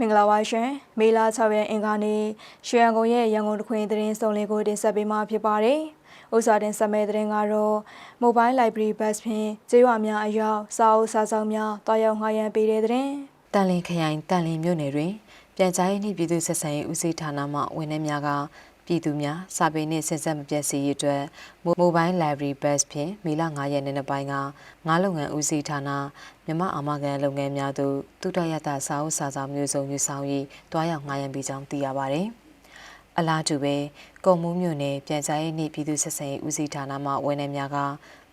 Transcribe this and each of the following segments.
မင်္ဂလာပါရှင်မေလာ6ရက်အင်္ဂါနေ့ရွှေရန်ကုန်ရဲ့ရန်ကုန်တခွင်သတင်းစုံလင်ကိုတင်ဆက်ပေးမှာဖြစ်ပါတယ်။ဥစားတင်ဆက်မဲ့သတင်းကတော့ Mobile Library Bus ဖြင့်ကျေးရွာများအရောက်စာအုပ်စာဆောင်များတွားရောက်ငှားရမ်းပေးတဲ့သတင်းတန်လင်းခရိုင်တန်လင်းမြို့နယ်တွင်ပြန်ကြားရေးနှင့်ပြည်သူ့ဆက်ဆံရေးဦးစီးဌာနမှဝန်ထမ်းများက ပြည်သူများစာပေနှင့်ဆက်ဆက်မပြတ်စေရေးအတွက် Mobile Library Bus ဖြင့်မေလ9ရက်နေ့နေ့ပိုင်းကငါးလုပ်ငန်းဦးစီးဌာနမြမအာမခံလုပ်ငန်းများသို့တုတရတစာအုပ်စာဆောင်မျိုးစုံယူဆောင်၍တွားရောက်ငှားရမ်းပြီးကြောင်းသိရပါသည်။အလားတူပဲကုံမှုမြို့နယ်ပြန်ကြားရေးနှင့်ပြည်သူ့ဆက်ဆံရေးဦးစီးဌာနမှဝန်ထမ်းများက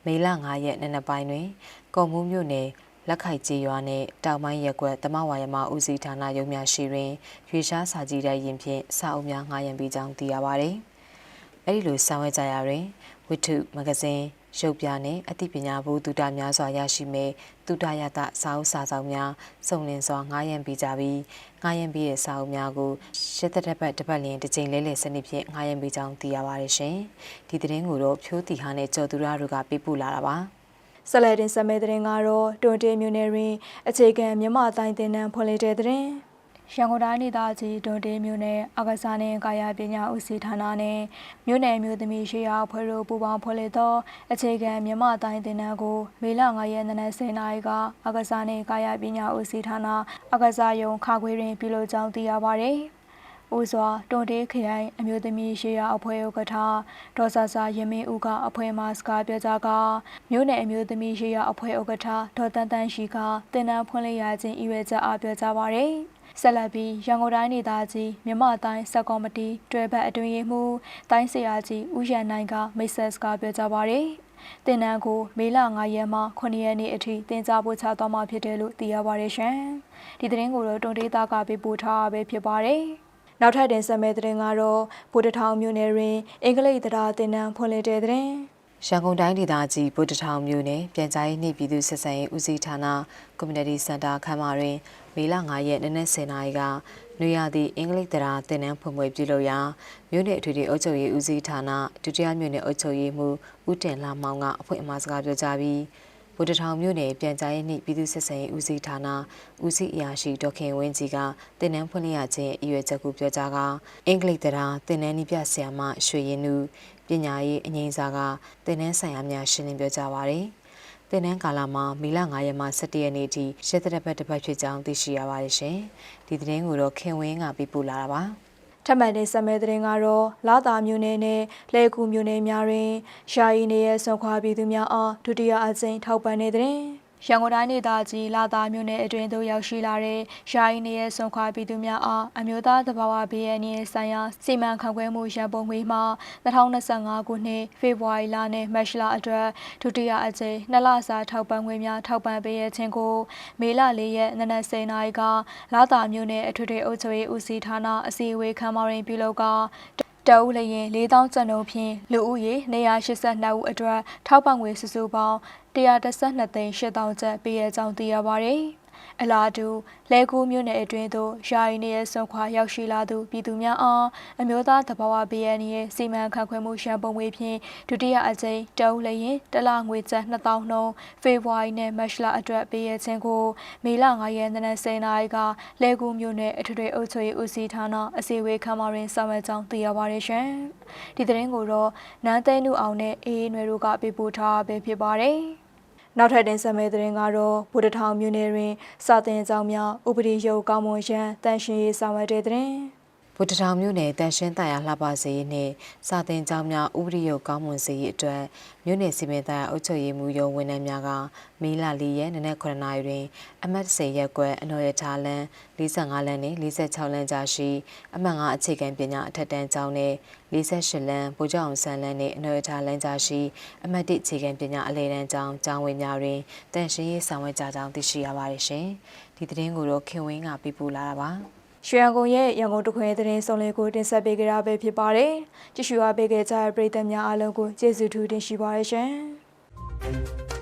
မေလ9ရက်နေ့နေ့ပိုင်းတွင်ကုံမှုမြို့နယ် လက်ခိုက်ကြီးရွာနှင့်တောင်ပိုင်းရက်ကွက်တမဝါယမဦးစီးဌာနရုံးများရှိတွင်ရွေရှားစာကြည့်တဲ့ရင်ဖြင့်စာအုပ်များငှားရမ်းပြီးကြောင်းသိရပါသည်။အဲဒီလိုဆောင်ရွက်ကြရာတွင်ဝိထုမဂဇင်းရုပ်ပြနှင့်အသိပညာဘုဒ္ဓတာများစွာရရှိမဲ့တုတရတစာအုပ်စာဆောင်များစုံလင်စွာငှားရမ်းပြီးကြပြီးငှားရမ်းပြီးတဲ့စာအုပ်များကိုရှစ်သက်တစ်ပတ်တစ်ပတ်လျင်တစ်ကြိမ်လဲလှယ်စနစ်ဖြင့်ငှားရမ်းပြီးကြောင်းသိရပါတယ်ရှင်။ဒီသတင်းကိုတော့ဖြိုးတီဟာနဲ့ကျော်သူရတို့ကပေးပို့လာတာပါ။ ဆက်လက်တင်ဆက်မဲ့သတင်းကတော့တွန်တေမြို့နယ်တွင်အခြေခံမြမအတိုင်းတင်နန်းဖွင့်လှစ်တဲ့သတင်းရန်ကုန်တိုင်းဒေသကြီးတွန်တေမြို့နယ်အကစားနှင့်ကာယပညာဦးစီးဌာနနှင့်မြို့နယ်မျိုးသမီးရှိရာအဖွဲ့တို့ပူးပေါင်းဖွင့်လှစ်သောအခြေခံမြမအတိုင်းတင်နန်းကိုမေလ9ရက်နေ့10:00နာရီကအကစားနှင့်ကာယပညာဦးစီးဌာနအကစားယုံခါခွေတွင်ပြုလုပ်ကြောင်းသိရပါသည်။ ဦးစွာတွန်တေးခရိုင်အမျိုးသမီးရှိရာအဖွဲ့ဥက္ကဋ္ဌဒေါ်ဆာဆာရမင်းဦးကအဖွဲ့မှစကားပြောကြားကမြို့နယ်အမျိုးသမီးရှိရာအဖွဲ့ဥက္ကဋ္ဌဒေါ်တန်တန်ရှိကတင်နန်းဖွင့်လှစ်ရခြင်းဤရွယ်ချက်အားပြောကြားပါရယ်ဆက်လက်ပြီးရန်ကုန်တိုင်းဒေသကြီးမြမတိုင်းဆက်ကော်မတီတွဲဘက်အတွင်းရေးမှူးတိုင်းဆရာကြီးဦးရန်နိုင်ကမိတ်ဆက်စကားပြောကြားပါရယ်တင်နန်းကိုမေလ9ရက်မှ9ရက်နေ့အထိတင် जा ပို့ချသွားမှာဖြစ်တယ်လို့သိရပါတယ်ရှင်ဒီသတင်းကိုတော့တွန်ဒေတာကပေးပို့ထားတာပဲဖြစ်ပါတယ် နောက်ထပ်တင်ဆက်မယ့်သတင်းကတော့ဗိုလ်တထောင်မြို့နယ်တွင်အင်္ဂလိပ်တရားတင်နန်းဖွင့်လှစ်တဲ့သတင်းရန်ကုန်တိုင်းဒေသကြီးဗုဒ္ဓထောင်မြို့နယ်ပြန်ကြားရေးနှင့်ပြည်သူ့ဆက်ဆံရေးဦးစီးဌာန Community Center ခမ်းမတွင်မေလ9ရက်နေ့နက်10:00နာရီကနွေရာသီအင်္ဂလိပ်တရားသင်တန်းဖွင့်ပွဲပြုလုပ်ရာမြို့နယ်အထွေထွေအုပ်ချုပ်ရေးဦးစီးဌာနဒုတိယမြို့နယ်အုပ်ချုပ်ရေးမှူးဦးတင်လာမောင်ကအဖွဲ့အမှားစကားပြောကြားပြီး ဗုဒ္ဓထောင်မြို့နယ်ပြန်ကြားရေးနှင့်ပြည်သူ့ဆက်ဆံရေးဦးစီးဌာနဦးစီးအရာရှိဒေါက်ခင်ဝင်းကြီးကတင်နန်းဖွင့်လှစ်ရခြင်းအရွယ်ချက်ကိုပြောကြားကအင်္ဂလိပ်တရားတင်နန်းနည်းပြဆရာမရွှေရင်နုပညာရေးအငိမ့်စာကတင်နန်းဆိုင်ရာများရှင်းလင်းပြောကြားပါရယ်တင်နန်းကာလမှာမီလ9ရက်မှ17ရက်နေ့ထိရှစ်သက်တစ်ပတ်တစ်ပတ်ဖြစ်ကြောင်းသိရှိရပါတယ်ရှင်ဒီသတင်းကိုတော့ခင်ဝင်းကပြပို့လာတာပါ ထပ်မံတဲ့ဆက်မဲသတင်းကတော့လာတာမြို့နယ်နဲ့လဲကူမြို့နယ်များတွင်ရှာယီနေရဆွန်ခွာပြည်သူများအားဒုတိယအကြိမ်ထောက်ပံ့တဲ့သတင်း ရန်ကုန်တိုင်းဒေသကြီးလာတာမြို့နယ်အတွင်းသို့ရောက်ရှိလာတဲ့ရှာယီနေရဆွန်ခွာပြည်သူများအားအမျိုးသားသဘာဝဘေးရန်နည်းဆိုင်ရာစီမံခန့်ခွဲမှုရန်ပုံငွေမှ2025ခုနှစ်ဖေဖော်ဝါရီလနဲ့မတ်လအတွက်ဒုတိယအကြိမ်နှစ်လစာထောက်ပံ့ငွေများထောက်ပံ့ပေးရခြင်းကိုမေလ၄ရက်နနက်10:00နာရီကလာတာမြို့နယ်အထွေထွေအုပ်ချုပ်ရေးဦးစီးဌာနအစည်းအဝေးခန်းမတွင်ပြုလုပ်က တအုပ်လျင်4000ကျပ်နှုန်းဖြင့်လူဦးရေ282ဦးအတွက်ထောက်ပံ့ငွေစုစုပေါင်း112သိန်း8000ကျပ်ပေးရကြောင်းသိရပါဗျ။ အလားတူလဲကူးမြို့နယ်အတွင်းသို့ယာယီနေရဆွန်ခွာရောက်ရှိလာသူပြည်သူများအားအမျိုးသားတဘာဝဘေးရန်ရဲ့စီမံခန့်ခွဲမှုရှမ်းပုံငွေဖြင့်ဒုတိယအကြိမ်တအုပ်လျင်တလငွေကျပ်2000နှုန်းဖေဖော်ဝါရီနဲ့မတ်လအတွက်ပေးရခြင်းကိုမေလ9ရက်နေ့10:00နာရီကလဲကူးမြို့နယ်အထွေထွေအုပ်ချုပ်ရေးဦးစီးဌာနအစည်းအဝေးခန်းမတွင်ဆောင်ရွက်ကြောင်းသိရပါတယ်ရှင်။ဒီသတင်းကိုတော့နန်းသိန်းနုအောင်နဲ့အေးအေးနွယ်တို့ကပေးပို့ထားပဲဖြစ်ပါတယ်။ နောက်ထပ်တင်ဆက်မယ့်သတင်းကတော့ဗုဒ္ဓထောင်မြို့နယ်တွင်စာတင်ကျောင်းများဥပဒေရုပ်ကောင်းမွန်ရန်တန်ရှင်ရေးဆောင်ရွက်တဲ့သတင်း ဗုဒ္ဓထောင်မြို့နယ်တန်ရှင်းတရားလှပစေရေးနှင့်စာသင်ကျောင်းများဥပဒေရုပ်ကောင်းမွန်စေရေးအတွက်မြို့နယ်စီမံတရားအုပ်ချုပ်ရေးမှူးရုံးဝန်ထမ်းများကမီလာ၄ရက်နနက်9နာရီတွင် အမှတ်10ရက်ကွယ်အနော်ရထားလန်း45လမ်းနှင့်46လမ်းကြားရှိအမှတ်5အခြေခံပညာအထက်တန်းကျောင်းနှင့်48လမ်းဗိုလ်ချုပ်အောင်ဆန်းလမ်းနှင့်အနော်ရထားလမ်းကြားရှိအမှတ်1အခြေခံပညာအလယ်တန်းကျောင်းကျောင်းဝင်များတွင်တန်ရှင်းရေးဆောင်ရွက်ကြကြောင်းသိရှိရပါတယ်ရှင်ဒီသတင်းကိုတော့ခင်ဝင်းကပြပူလာတာပါ ရွှေရန်ကုန်ရဲ့ရန်ကုန်တခွင်သတင်းစုံလေးကိုတင်ဆက်ပေးကြတာပဲဖြစ်ပါတယ်။ကြည့်ရှုအားပေးခဲ့ကြတဲ့ပရိသတ်များအားလုံးကိုကျေးဇူးထူးတင်ရှိပါရရှင်။